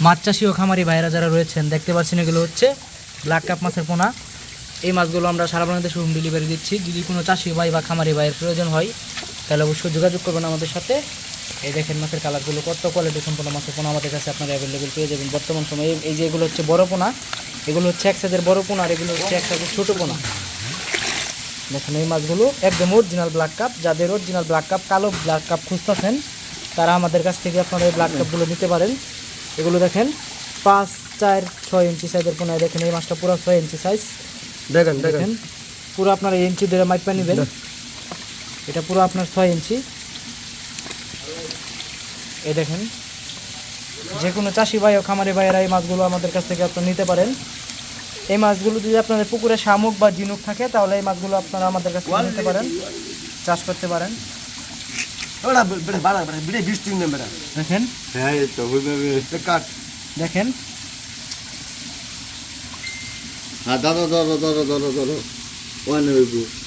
মাছ চাষি ও খামারি ভাইরা যারা রয়েছেন, দেখতে পাচ্ছেন এগুলো হচ্ছে ব্ল্যাক কাপ মাছের পোনা। এই মাছগুলো আমরা সারা বাংলাদেশে হোম ডেলিভারি দিচ্ছি। যদি কোনো চাষি ভাই বা খামারি ভাইয়ের প্রয়োজন হয়, তাহলে অবশ্যই যোগাযোগ করবেন আমাদের সাথে। এই দেখেন মাছের কালারগুলো কত কোয়ালিটি সম্পন্ন মাছের পোনা আমাদের কাছে আপনারা অ্যাভেলেবেল পেয়ে যাবেন বর্তমান সময়ে। এই- যে এগুলো হচ্ছে বড় পোনা, এগুলো হচ্ছে এক সাইজের বড় পোনা আর এগুলো হচ্ছে এক সাইজের ছোটো পোনা। দেখেন এই মাছগুলো একদম অরিজিনাল ব্ল্যাক কাপ যাদের অরিজিনাল ব্ল্যাক কাপ কালো ব্ল্যাক কাপ খুঁজতেছেন, তারা আমাদের কাছ থেকে আপনারা এই ব্ল্যাক কাপগুলো নিতে পারেন। এগুলো দেখেন পাঁচ চার ছয় ইঞ্চি সাইজের পোনায় দেখেন এই মাছটা পুরো ছয় ইঞ্চি সাইজ দেখেন দেখেন। পুরো আপনার ইঞ্চি ধরে মাইপা নেবেন। এটা পুরো আপনার ছয় ইঞ্চি। এই দেখেন যে কোনো চাষি ভাই ও খামারি ভাইয়েরা এই মাছগুলো আমাদের কাছ থেকে আপনারা নিতে পারেন। এই মাছগুলো যদি আপনাদের পুকুরে শামুক বা ঝিনুক থাকে তাহলে এই মাছগুলো আপনারা আমাদের কাছ থেকে নিতে পারেন চাষ করতে পারেন। বেড়া বেড়া বাড়া বেড়া বিড়ে বৃষ্টি নেই বেড়া। দেখেন। হ্যাঁ তো কাট দেখেন। হ্যাঁ দাদা ধরো ধরো ধরো ধরো ওয়ান